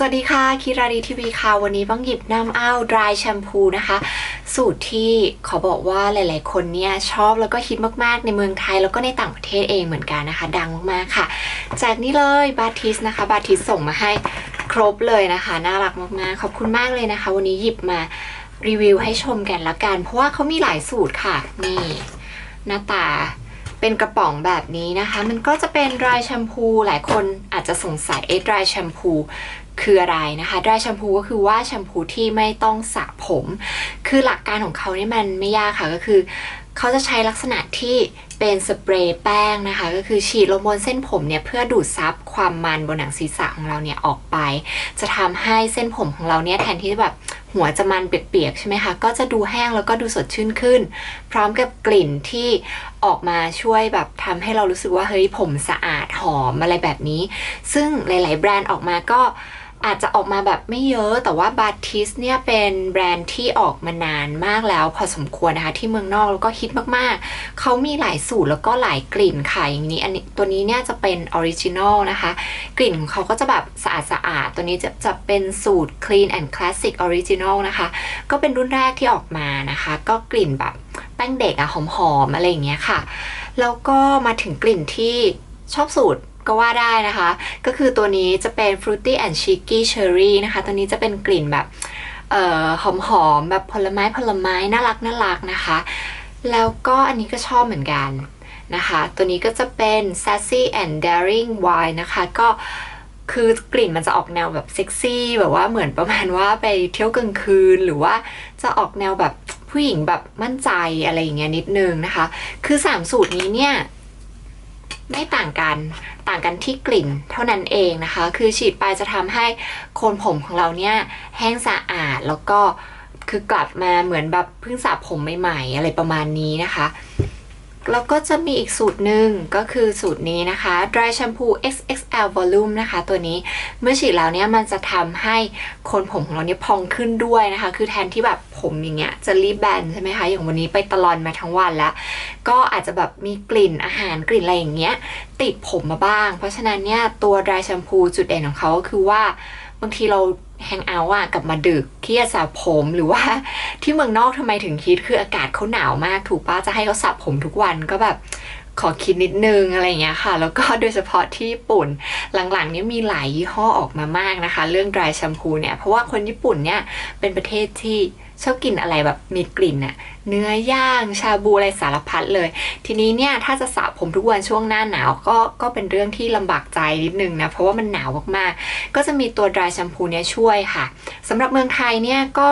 สวัสดีค่ะ คิราดีทีวีค่ะ วันนี้บ้างหยิบน้ำอ้าว dry shampoo นะคะ สูตรที่ขอบอกว่าหลาย ๆ คนเนี่ยชอบแล้วก็ฮิตมาก ๆ ในเมืองไทยแล้วก็ในต่างประเทศเองเหมือนกันนะคะ ดังมาก ๆ ค่ะ จากนี้เลยบาทิสนะคะ บาทิสส่งมาให้ครบเลยนะคะ น่ารักมาก ๆ ขอบคุณมากเลยนะคะ วันนี้หยิบมารีวิวให้ชมกันละกัน เพราะว่าเขามีหลายสูตรค่ะ นี่หน้าตาเป็นกระป๋องแบบนี้นะคะ มันก็จะเป็น dry shampoo หลายคนอาจจะสงสัยเอ๊ะ dry shampoo คืออะไรนะคะ dry shampoo ก็คือว่าแชมพูที่ไม่ต้องสระผม คือหลักการของเขาเนี่ยมันไม่ยากค่ะก็คือเขาจะใช้ลักษณะที่เป็นสเปรย์แป้งนะคะ ก็คือฉีดลงบนเส้นผมเนี่ยเพื่อดูดซับความมันบนหนังศีรษะของเราเนี่ยออกไป จะทำให้เส้นผมของเราเนี่ยแทนที่แบบหัวจะมันเปียกๆใช่ไหมคะก็จะดูแห้งแล้วก็ดูสดชื่นขึ้น พร้อมกับกลิ่นที่ออกมาช่วยแบบทำให้เรารู้สึกว่าเฮ้ยผมสะอาดหอมอะไรแบบนี้ ซึ่งหลาย ๆ แบรนด์ออกมาก็ อาจจะออกมาแบบไม่เยอะ แต่ว่าบาทิสเนี่ยเป็นแบรนด์ที่ออกมานานมากแล้ว พอสมควรนะคะที่เมืองนอกแล้วก็ฮิตมากๆ เขามีหลายสูตรแล้วก็หลายกลิ่นค่ะอย่างนี้อันนี้ตัวนี้เนี่ยจะเป็นออริจินอลนะคะ กลิ่นของเขาก็จะแบบสะอาดสะอาดตัวนี้จะจะเป็นสูตร Clean and Classic Original นะคะ ก็เป็นรุ่นแรกที่ออกมานะคะ ก็กลิ่นแบบแป้งเด็กอะหอมๆอะไรอย่างเงี้ยค่ะ แล้วก็มาถึงกลิ่นที่ชอบสูตร ก็ว่าได้นะคะ ก็คือตัวนี้จะเป็น Fruity and Cheeky Cherry นะคะ ตัวนี้จะเป็นกลิ่นแบบออหอมๆแบบผลไม้ผลไม้น่ารักน่ารักนะคะ แล้วก็อันนี้ก็ชอบเหมือนกันนะคะ ตัวนี้ก็จะเป็น Sassy and Daring Wine นะคะ ก็คือกลิ่นมันจะออกแนวแบบเซ็กซี่แบบว่าเหมือนประมาณว่าไปเที่ยวกลางคืน หรือว่าจะออกแนวแบบผู้หญิงแบบมั่นใจอะไรอย่างเงี้ยนิดนึงนะคะ คือ 3 สูตรนี้เนี่ย ไม่ต่างกันต่างกันที่กลิ่นเท่านั้นเองนะคะ คือฉีดไปจะทำให้โคนผมของเราเนี่ยแห้งสะอาดแล้วก็คือกลับมาเหมือนแบบเพิ่งสระผมใหม่ๆ อะไรประมาณนี้นะคะ แล้วก็จะมีอีกสูตรหนึ่งก็คือสูตรนี้นะคะ dry shampoo XXL volume นะคะ ตัวนี้เมื่อฉีดแล้วเนี่ยมันจะทำให้คนผมของเราเนี่ยพองขึ้นด้วยนะคะ คือแทนที่แบบผมอย่างเงี้ยจะรีบแบนใช่ไหมคะ อย่างวันนี้ไปตลอนมาทั้งวันแล้ว ก็อาจจะแบบมีกลิ่นอาหารกลิ่นอะไรอย่างเงี้ยติดผมมาบ้าง เพราะฉะนั้นเนี่ยตัว dry shampoo จุดเด่นของเขาก็คือว่าบางทีเรา แฮงเอาท์อะกลับมาดึกที่จะสระผมหรือว่าที่เมืองนอกทำไมถึงฮิตคืออากาศเขาหนาวมากถูกป้าจะให้เขาสระผมทุกวันก็แบบขอคิดนิดนึงอะไรเงี้ยค่ะ แล้วก็โดยเฉพาะที่ญี่ปุ่นหลังๆนี้มีหลายยี่ห้อออกมามากนะคะ เรื่อง dry shampoo เนี่ย เพราะว่าคนญี่ปุ่นเนี่ยเป็นประเทศที่ ชอบกินอะไรแบบมีกลิ่นอะเนื้อย่างชาบูอะไรสารพัดเลย ทีนี้เนี่ยถ้าจะสระผมทุกวันช่วงหน้าหนาวก็ก็เป็นเรื่องที่ลำบากใจนิดนึงนะ เพราะว่ามันหนาวมากๆ ก็จะมีตัว dry shampoo เนี่ยช่วยค่ะสำหรับเมืองไทยเนี่ยก็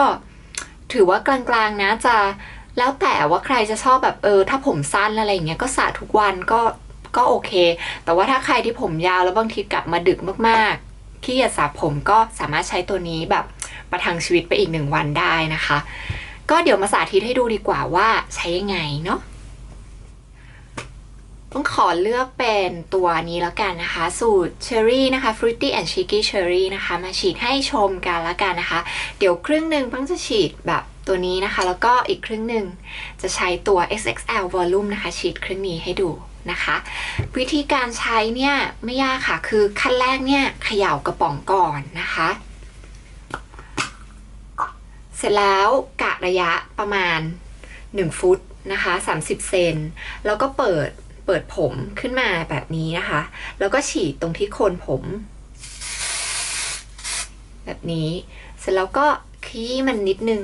ถือว่ากลางๆนะจะแล้วแต่ว่าใครจะชอบแบบเออ ถ้าผมสั้นอะไรอย่างเงี้ยก็สระทุกวันก็ก็โอเค แต่ว่าถ้าใครที่ผมยาวแล้วบางทีกลับมาดึกมากๆที่อยากสระผมก็สามารถใช้ตัวนี้แบบ ประทังชีวิตไปอีกหนึ่งวันได้นะคะ ก็เดี๋ยวมาสาธิตให้ดูดีกว่าว่าใช้ยังไงเนาะต้องขอเลือกเป็นตัวนี้แล้วกันนะคะ สูตรเชอรี่นะคะ Fruity and Cheeky Cherry นะคะ มาฉีดให้ชมกันแล้วกันนะคะ เดี๋ยวครึ่งหนึ่งเพิ่งจะฉีดแบบตัวนี้นะคะ แล้วก็อีกครึ่งหนึ่งจะใช้ตัว XXL Volume นะคะ ฉีดครึ่งนี้ให้ดูนะคะ วิธีการใช้เนี่ย ไม่ยากค่ะ คือขั้นแรกเนี่ยเขย่ากระป๋องก่อนนะคะ เสร็จแล้วกะระยะประมาณ 1 ฟุตนะคะ30 เซน แล้วก็เปิดเปิดผมขึ้นมาแบบนี้นะคะ แล้วก็ฉีดตรงที่โคนผม แบบนี้ เสร็จแล้วก็ขี้มันนิดนึง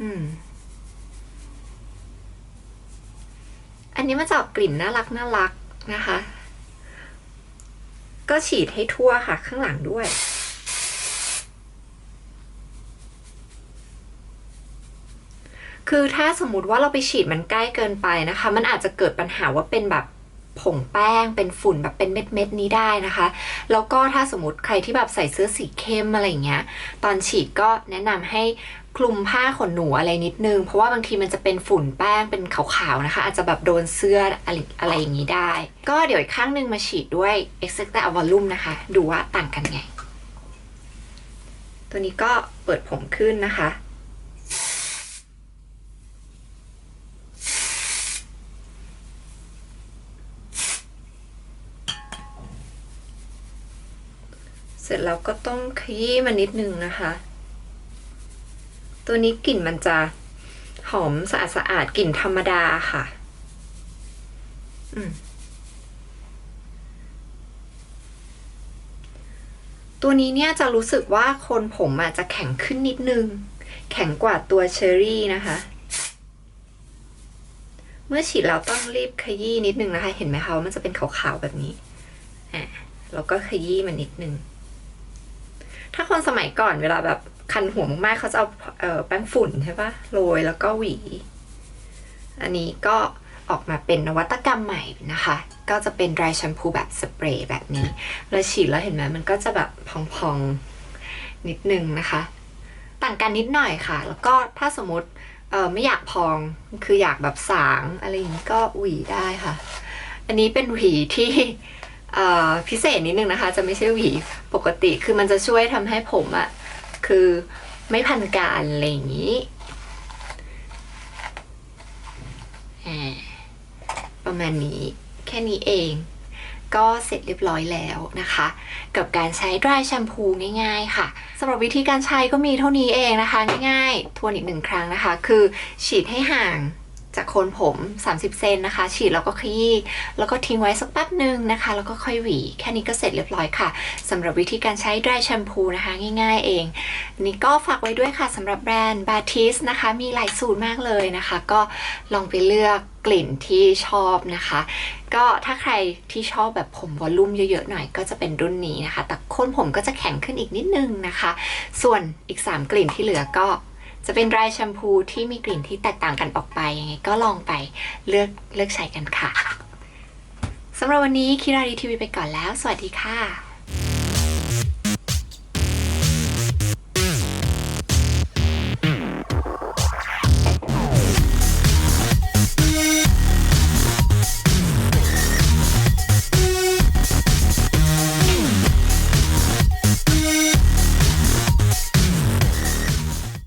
อืม อันนี้มาจากกลิ่นน่ารักน่ารักนะคะ ก็ฉีดให้ทั่วค่ะ ข้างหลังด้วย คือถ้าสมมติว่าเราไปฉีดมันใกล้เกินไปนะคะ มันอาจจะเกิดปัญหาว่าเป็นแบบผงแป้งเป็นฝุ่นแบบเป็นเม็ดเม็ดๆนี้ได้นะคะ แล้วก็ถ้าสมมติใครที่แบบใส่เสื้อสีเข้มอะไรเงี้ย ตอนฉีดก็แนะนำให้คลุมผ้าขนหนูอะไรนิดนึง เพราะว่าบางทีมันจะเป็นฝุ่นแป้งเป็นขาวๆนะคะ อาจจะแบบโดนเสื้ออะไรอะไรอย่างนี้ได้ ก็เดี๋ยวอีกข้างหนึงมาฉีดด้วย e x a c t a Volume นะคะ ดูว่าต่างกันไง ตัวนี้ก็เปิดผมขึ้นนะคะ ร็จแล้วก็ต้องขยี้มันนิดนึงนะคะ ตัวนี้กลิ่นมันจะหอมสะอาดสะอาดๆกลิ่นธรรมดาค่ะ ตัวนี้เนี่ยจะรู้สึกว่าคนผมอาจจะแข็งขึ้นนิดนึง แข็งกว่าตัวเชอรี่นะคะ เมื่อฉีดแล้วต้องรีบขยี้นิดนึงนะคะ เห็นไหมคะว่ามันจะเป็นขาวๆแบบนี้อะแล้วก็ขยี้มันนิดนึง ถ้าคนสมัยก่อนเวลาแบบคันหัวมากๆเขาจะเอาเอ่อแป้งฝุ่นใช่ปะโรยแล้วก็หวี อันนี้ก็ออกมาเป็นนวัตกรรมใหม่นะคะ ก็จะเป็น dry shampoo แบบสเปรย์แบบนี้ แล้วฉีดแล้วเห็นไหมมันก็จะแบบพองๆ นิดนึงนะคะ ต่างกันนิดหน่อยค่ะ แล้วก็ถ้าสมมติเออไม่อยากพองคืออยากแบบสางอะไรอย่างนี้ก็หวีได้ค่ะ อันนี้เป็นหวีที่ พิเศษนิดนึงนะคะ จะไม่ใช่หวีปกติคือมันจะช่วยทำให้ผมอะคือไม่พันการอะไรอย่างนี้ประมาณนี้แค่นี้เอง ก็เสร็จเรียบร้อยแล้วนะคะ กับการใช้ dry shampoo ง่ายๆค่ะสำหรับวิธีการใช้ก็มีเท่านี้เองนะคะ ง่ายๆทวนอีกหนึ่งครั้งนะคะ คือฉีดให้ห่าง จากโคนผม 30 เซนนะคะ ฉีดแล้วก็ขยี้แล้วก็ทิ้งไว้สักแป๊บหนึ่งนะคะ แล้วก็ค่อยหวี แค่นี้ก็เสร็จเรียบร้อยค่ะสำหรับวิธีการใช้ dry shampoo นะคะ ง่ายๆเอง นี่ก็ฝากไว้ด้วยค่ะสำหรับแบรนด์ Batis นะคะ มีหลายสูตรมากเลยนะคะ ก็ลองไปเลือกกลิ่นที่ชอบนะคะ ก็ถ้าใครที่ชอบแบบผมวอลลุ่มเยอะๆหน่อยก็จะเป็นรุ่นนี้นะคะ แต่โคนผมก็จะแข็งขึ้นอีกนิดนึงนะคะ ส่วนอีก 3 กลิ่นที่เหลือก็ จะเป็นรายแชมพูที่มีกลิ่นที่แตกต่างกันออกไปยังไงก็ลองไปเลือกเลือกใช้กันค่ะสำหรับวันนี้คิรารีทีวีไปก่อนแล้ว สวัสดีค่ะ